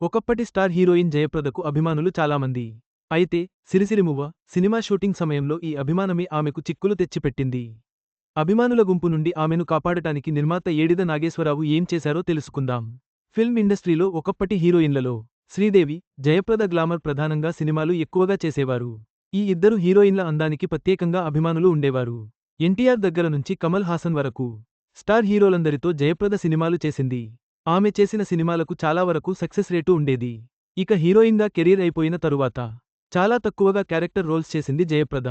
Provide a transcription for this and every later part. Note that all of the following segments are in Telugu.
ఒకప్పటి స్టార్ హీరోయిన్ జయప్రదకు అభిమానులు చాలామంది. అయితే సిరిసిరిమువ్వ సినిమా షూటింగ్ సమయంలో ఈ అభిమానమే ఆమెకు చిక్కులు తెచ్చిపెట్టింది. అభిమానుల గుంపు నుండి ఆమెను కాపాడటానికి నిర్మాత ఏడిద నాగేశ్వరరావు ఏం చేశారో తెలుసుకుందాం. ఫిల్మ్ ఇండస్ట్రీలో ఒకప్పటి హీరోయిన్లలో శ్రీదేవి జయప్రద గ్లామర్ ప్రధానంగా సినిమాలు ఎక్కువగా చేసేవారు. ఈ ఇద్దరు హీరోయిన్ల అందానికి ప్రత్యేకంగా అభిమానులు ఉండేవారు. ఎన్టీఆర్ దగ్గర నుంచి కమల్ హాసన్ వరకు స్టార్ హీరోలందరితో జయప్రద సినిమాలు చేసింది. ఆమె చేసిన సినిమాలకు చాలా వరకు సక్సెస్ రేటు ఉండేది. ఇక హీరోయిన్గా కెరీర్ అయిపోయిన తరువాత చాలా తక్కువగా క్యారెక్టర్ రోల్స్ చేసింది జయప్రద.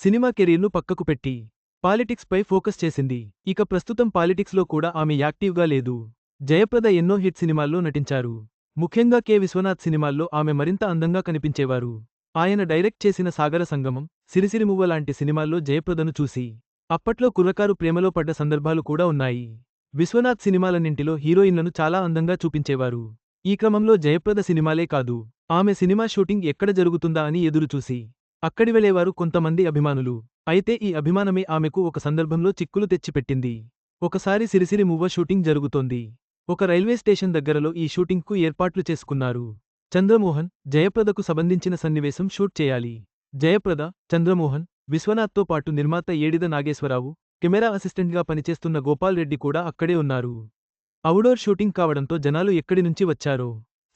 సినిమా కెరీర్ను పక్కకు పెట్టి పాలిటిక్స్ పై ఫోకస్ చేసింది. ఇక ప్రస్తుతం పాలిటిక్స్లో కూడా ఆమె యాక్టివ్గా లేదు. జయప్రద ఎన్నో హిట్ సినిమాల్లో నటించారు. ముఖ్యంగా కె. విశ్వనాథ్ సినిమాల్లో ఆమె మరింత అందంగా కనిపించేవారు. ఆయన డైరెక్ట్ చేసిన సాగర సంగమం సిరిసిరిమువ్వ లాంటి సినిమాల్లో జయప్రదను చూసి అప్పట్లో కుర్రకారు ప్రేమలో పడ్డ సందర్భాలు కూడా ఉన్నాయి. విశ్వనాథ్ సినిమాలన్నింటిలో హీరోయిన్లను చాలా అందంగా చూపించేవారు. ఈ క్రమంలో జయప్రద సినిమాలే కాదు ఆమె సినిమా షూటింగ్ ఎక్కడ జరుగుతుందా అని ఎదురుచూసి అక్కడి వెళ్ళేవారు కొంతమంది అభిమానులు. అయితే ఈ అభిమానమే ఆమెకు ఒక సందర్భంలో చిక్కులు తెచ్చిపెట్టింది. ఒకసారి సిరిసిరి మువ్వ షూటింగ్ జరుగుతోంది. ఒక రైల్వే స్టేషన్ దగ్గరలో ఈ షూటింగ్కు ఏర్పాట్లు చేసుకున్నారు. చంద్రమోహన్ జయప్రదకు సంబంధించిన సన్నివేశం షూట్ చేయాలి. జయప్రద చంద్రమోహన్ విశ్వనాథ్తో పాటు నిర్మాత ఏడిద నాగేశ్వరరావు కెమెరా అసిస్టెంట్గా పనిచేస్తున్న గోపాల్ రెడ్డి కూడా అక్కడే ఉన్నారు. అవుడోర్ షూటింగ్ కావడంతో జనాలు ఎక్కడి నుంచి వచ్చారో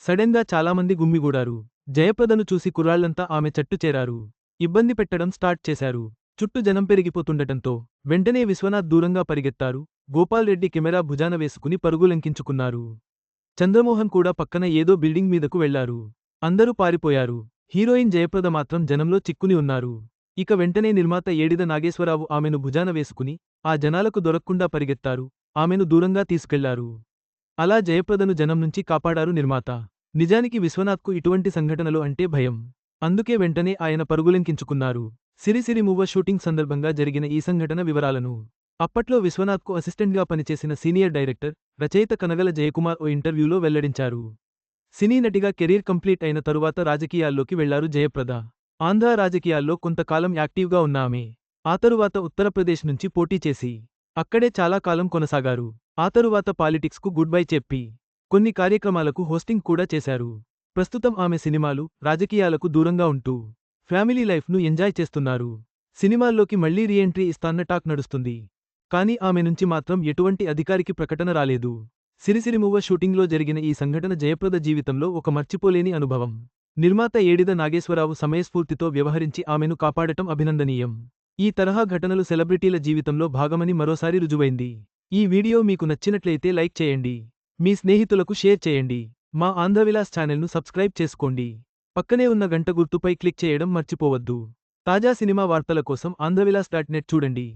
సడెన్గా చాలామంది గుమ్మిగూడారు. జయప్రదను చూసి కుర్రాళ్ళంతా ఆమె చట్టు చేరారు. ఇబ్బంది పెట్టడం స్టార్ట్ చేశారు. చుట్టూ జనం పెరిగిపోతుండటంతో వెంటనే విశ్వనాథ్ దూరంగా పరిగెత్తారు. గోపాల్ రెడ్డి కెమెరా భుజాన వేసుకుని పరుగులంకించుకున్నారు చంద్రమోహన్ కూడా పక్కన ఏదో బిల్డింగ్ మీదకు వెళ్ళారు. అందరూ పారిపోయారు. హీరోయిన్ జయప్రద మాత్రం జనంలో చిక్కుని ఉన్నారు. ఇక వెంటనే నిర్మాత ఏడిద నాగేశ్వరరావు ఆమెను భుజాన వేసుకుని ఆ జనాలకు దొరక్కుండా పరిగెత్తారు. ఆమెను దూరంగా తీసుకెళ్ళారు. అలా జయప్రదను జనం నుంచి కాపాడారు నిర్మాత. నిజానికి విశ్వనాథ్కు ఇటువంటి సంఘటనలు అంటే భయం. అందుకే వెంటనే ఆయన పరుగులెంకించుకున్నారు. సిరిసిరి మువ్వ షూటింగ్ సందర్భంగా జరిగిన ఈ సంఘటన వివరాలను. అప్పట్లో విశ్వనాథ్కు అసిస్టెంట్గా పనిచేసిన సీనియర్ డైరెక్టర్ రచయిత కనగల జయకుమార్ ఓ ఇంటర్వ్యూలో వెల్లడించారు. సినీ నటిగా కెరీర్ కంప్లీట్ అయిన తరువాత రాజకీయాల్లోకి వెళ్ళారు జయప్రద. ఆంధ్ర రాజకీయాల్లో కొంతకాలం యాక్టివ్గా ఉన్న ఆమె ఆ తరువాత ఉత్తరప్రదేశ్ నుంచి పోటీ చేసి అక్కడే చాలా కాలం కొనసాగారు. ఆ తరువాత పాలిటిక్స్కు గుడ్ బై చెప్పి కొన్ని కార్యక్రమాలకు హోస్టింగ్ కూడా చేశారు. ప్రస్తుతం ఆమె సినిమాలు రాజకీయాలకు దూరంగా ఉంటూ ఫ్యామిలీ లైఫ్ను ఎంజాయ్ చేస్తున్నారు. సినిమాల్లోకి మళ్ళీ రీఎంట్రీ ఇస్తాన్న టాక్ నడుస్తుంది. కానీ ఆమె నుంచి మాత్రం ఎటువంటి అధికారికి ప్రకటన రాలేదు. సిరిసిరిమువ్వ షూటింగ్లో జరిగిన ఈ సంఘటన జయప్రద జీవితంలో ఒక మర్చిపోలేని అనుభవం. నిర్మాత ఏడిద నాగేశ్వరరావు సమయస్ఫూర్తితో వ్యవహరించి ఆమెను కాపాడటం అభినందనీయం. ఈ తరహా ఘటనలు సెలబ్రిటీల జీవితంలో భాగమని మరోసారి రుజువైంది. ఈ వీడియో మీకు నచ్చినట్లయితే లైక్ చేయండి. మీ స్నేహితులకు షేర్ చేయండి. మా ఆంధ్రవిలాస్ ఛానల్ను సబ్స్క్రైబ్ చేసుకోండి. పక్కనే ఉన్న గంట గుర్తుపై క్లిక్ చేయడం మర్చిపోవద్దు. తాజా సినిమా వార్తల కోసం ఆంధ్రవిలాస్ డాట్ నెట్ చూడండి.